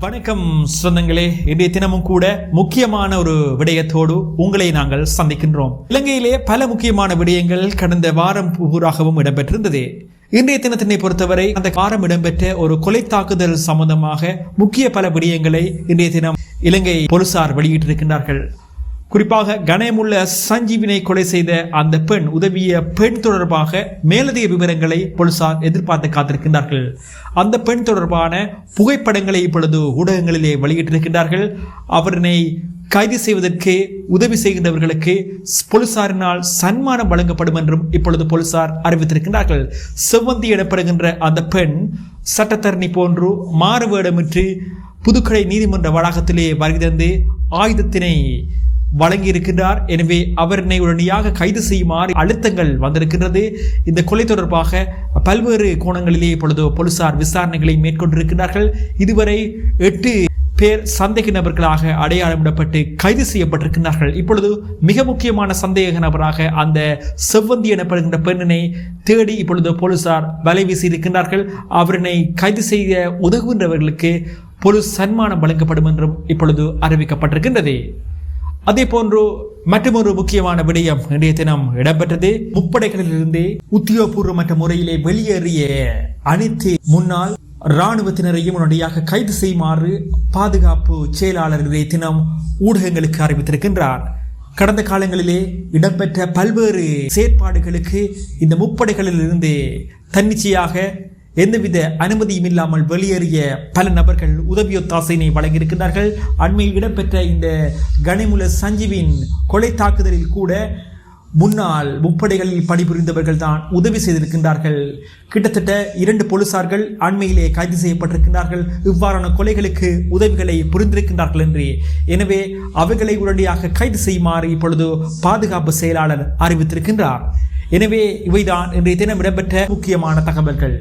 வணக்கம் சொந்தங்களே. இன்றைய தினமும் கூட முக்கியமான ஒரு விடயத்தோடு உங்களை நாங்கள் சந்திக்கின்றோம். இலங்கையிலே பல முக்கியமான விடயங்கள் கடந்த வாரம் பூராகவும் இடம்பெற்றிருந்தது. இன்றைய தினத்தினை பொறுத்தவரை அந்த காரம் இடம்பெற்ற ஒரு கொலை தாக்குதல் சம்பந்தமாக முக்கிய பல விடயங்களை இன்றைய தினம் இலங்கை போலீசார் வெளியிட்டிருக்கின்றார்கள். குறிப்பாக கணயமுள்ள சஞ்சீவினை கொலை செய்த அந்த பெண் உதவிய பெண் தொடர்பாக மேலதிக விவரங்களை போலீசார் எதிர்பார்த்து காத்திருக்கின்றார்கள். அந்த பெண் தொடர்பான புகைப்படங்களை இப்பொழுது ஊடகங்களிலே வெளியிட்டிருக்கின்றார்கள். அவரினை கைது செய்வதற்கு உதவி செய்கின்றவர்களுக்கு போலீசாரினால் சன்மானம் வழங்கப்படும் என்றும் இப்பொழுது போலீசார் அறிவித்திருக்கின்றார்கள். செவ்வந்தி எனப்படுகின்ற அந்த பெண் சட்டத்தரணி போன்று மாறுவேடமிட்டு புதுக்கடை நீதிமன்ற வளாகத்திலே வருகை ஆயுதத்தினை வழங்கியிருக்கிறார் எனவே அவரினை உடனடியாக கைது செய்யுமாறு அழுத்தங்கள் வந்திருக்கின்றது. இந்த கொலை தொடர்பாக பல்வேறு கோணங்களிலே இப்பொழுது போலீசார் விசாரணைகளை மேற்கொண்டிருக்கிறார்கள் இதுவரை எட்டு பேர் சந்தேக நபர்களாக அடையாளமிடப்பட்டு கைது செய்யப்பட்டிருக்கிறார்கள் இப்பொழுது மிக முக்கியமான சந்தேக நபராக அந்த செவ்வந்தி எனப்படுகின்ற பெண்ணினை தேடி இப்பொழுது போலீசார் வலை வீசியிருக்கிறார்கள் அவரினை கைது செய்ய உதவுகின்றவர்களுக்கு பொது சன்மானம் வழங்கப்படும் என்றும் இப்பொழுது அறிவிக்கப்பட்டிருக்கின்றது. அதே போன்று மற்றொரு முக்கியமான விடயம் இன்றைய தினம் இடம்பெற்றது. முப்படைகளிலிருந்து உத்தியோகபூர்வமற்ற முறையிலே வெளியேறிய அனைத்து முன்னாள் இராணுவத்தினரையும் உடனடியாக கைது செய்யுமாறு பாதுகாப்பு செயலாளர் இன்றைய தினம் ஊடகங்களுக்கு அறிவித்திருக்கின்றார். கடந்த காலங்களிலே இடம்பெற்ற பல்வேறு செயற்பாடுகளுக்கு இந்த முப்படைகளிலிருந்து தன்னிச்சையாக எந்தவித அனுமதியும் இல்லாமல் வெளியேறிய பல நபர்கள் உதவியொத்தாசையினை வழங்கியிருக்கிறார்கள் அண்மையில் இடம்பெற்ற இந்த கனிமுல சஞ்சீவின் கொலை தாக்குதலில் கூட முன்னாள் முப்படைகளில் பணிபுரிந்தவர்கள் தான் உதவி செய்திருக்கின்றார்கள். கிட்டத்தட்ட இரண்டு போலீசார்கள் அண்மையிலே கைது செய்யப்பட்டிருக்கின்றார்கள். இவ்வாறான கொலைகளுக்கு உதவிகளை புரிந்திருக்கின்றார்கள் என்று. எனவே அவர்களை உடனடியாக கைது செய்யுமாறு இப்பொழுது பாதுகாப்பு செயலாளர் அறிவித்திருக்கின்றார். எனவே இவைதான் இன்றைய தினம் இடம்பெற்ற முக்கியமான தகவல்கள்.